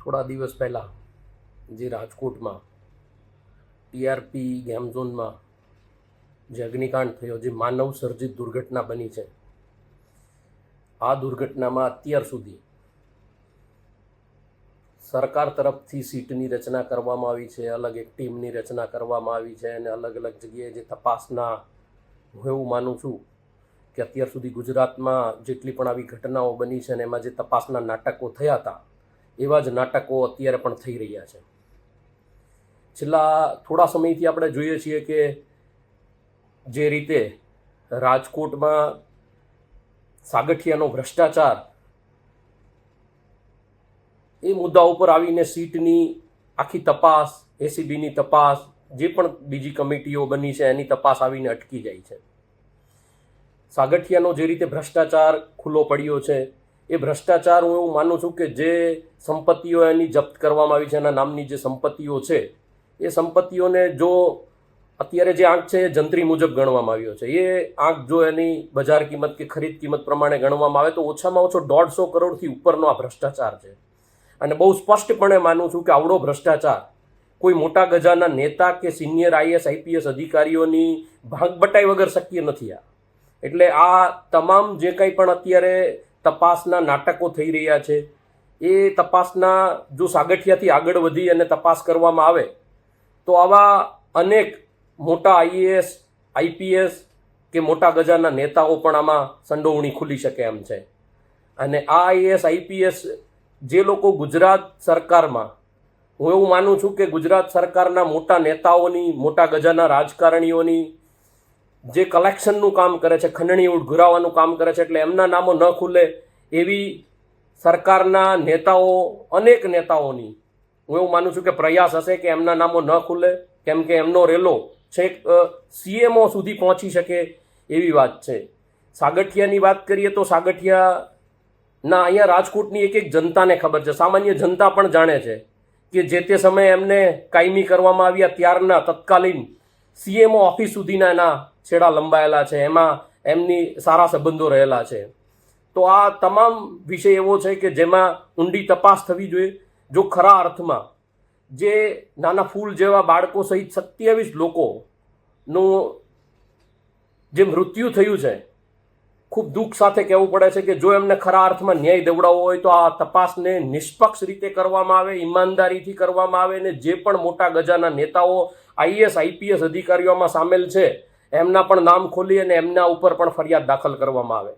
થોડા દિવસ પહેલાં જે રાજકોટમાં ટીઆરપી ગેમ ઝોનમાં જે અગ્નિકાંડ થયો, જે માનવ સર્જિત દુર્ઘટના બની છે, આ દુર્ઘટનામાં અત્યાર સુધી સરકાર તરફથી સીટની રચના કરવામાં આવી છે, અલગ એક ટીમની રચના કરવામાં આવી છે અને અલગ અલગ જગ્યાએ જે તપાસના હું એવું માનું છું કે અત્યાર સુધી ગુજરાતમાં જેટલી પણ આવી ઘટનાઓ બની છે અને એમાં જે તપાસના નાટકો થયા હતા એવા જ નાટકો અત્યારે પણ થઈ રહ્યા છે. છેલ્લા થોડા સમયથી આપણે જોઈએ છીએ કે જે રીતે રાજકોટમાં સાગઠિયાનો ભ્રષ્ટાચાર એ મુદ્દા ઉપર આવીને સીટની આખી તપાસ, એસીબીની તપાસ, જે પણ બીજી કમિટીઓ બની છે એની તપાસ આવીને અટકી જાય છે. સાગઠિયાનો જે રીતે ભ્રષ્ટાચાર ખુલ્લો પડ્યો છે એ ભ્રષ્ટાચાર હું એવું માનું છું કે જે સંપત્તિઓ એની જપ્ત કરવામાં આવી છે, એના નામની જે સંપત્તિઓ છે, એ સંપત્તિઓને જો અત્યારે જે આંક છે, એ જંત્રી મુજબ ગણવામાં આવ્યો છે. એ આંક જો એની બજાર કિંમત કે ખરીદ કિંમત પ્રમાણે ગણવામાં આવે તો ઓછામાં ઓછો દોઢસો કરોડથી ઉપરનો આ ભ્રષ્ટાચાર છે. અને બહુ સ્પષ્ટપણે માનું છું કે આવડો ભ્રષ્ટાચાર કોઈ મોટા ગજાના નેતા કે સિનિયર આઈએસ આઈપીએસ અધિકારીઓની ભાગ બટાઈ વગર શક્ય નથી આ. એટલે આ તમામ જે કંઈ પણ અત્યારે તપાસના નાટકો થઈ રહ્યા છે. એ તપાસના જો સાગઠિયાથી આગળ વધી અને તપાસ કરવામાં આવે, તો આવા અનેક મોટા આઈએએસ આઈપીએસ કે મોટા ગજાના નેતાઓ પણ આમાં સંડોવણી ખુલી શકે એમ છે. અને આ આઈએએસ આઈપીએસ જે લોકો ગુજરાત સરકારમાં, હું એવું માનું છું કે ગુજરાત સરકારના મોટા નેતાઓની, મોટા ગજાના રાજકારણીઓની જે કલેક્શનનું કામ કરે છે, ખંડણી ઉઘરાવવાનું કામ કરે છે, એટલે એમના નામો ન ખુલે એવી સરકારના નેતાઓ, અનેક નેતાઓની હું એવું માનું છું કે પ્રયાસ હશે કે એમના નામો ન ખુલે, કેમ કે એમનો રેલો છેક સીએમઓ સુધી પહોંચી શકે એવી વાત છે. સાગઠિયાની વાત કરીએ તો સાગઠિયાના અહીંયા રાજકોટની એક એક જનતાને ખબર છે. સામાન્ય જનતા પણ જાણે છે કે જે તે સમયે એમને કાયમી કરવામાં આવ્યા ત્યારના તત્કાલીન સીએમઓ ઓફિસ સુધીના એના છેડા લંબાયેલા છે, એમાં એમની સારા સંબંધો રહેલા છે. તો આ તમામ વિષય એવો છે કે જેમાં ઊંડી તપાસ થવી જોઈએ, જો ખરા અર્થમાં. જે નાના ફૂલ જેવા બાળકો સહિત સત્યાવીસ લોકોનું જે મૃત્યુ થયું છે, ખૂબ દુઃખ સાથે કહેવું પડે છે કે જો એમને ખરા અર્થમાં ન્યાય દેવડાવવો હોય તો આ તપાસને નિષ્પક્ષ રીતે કરવામાં આવે, ઈમાનદારીથી કરવામાં આવે અને જે પણ મોટા ગજાના નેતાઓ આઈએસ આઈપીએસ અધિકારીઓમાં સામેલ છે એમના પણ નામ ખોલી અને એમના ઉપર પણ ફરિયાદ દાખલ કરવામાં આવે.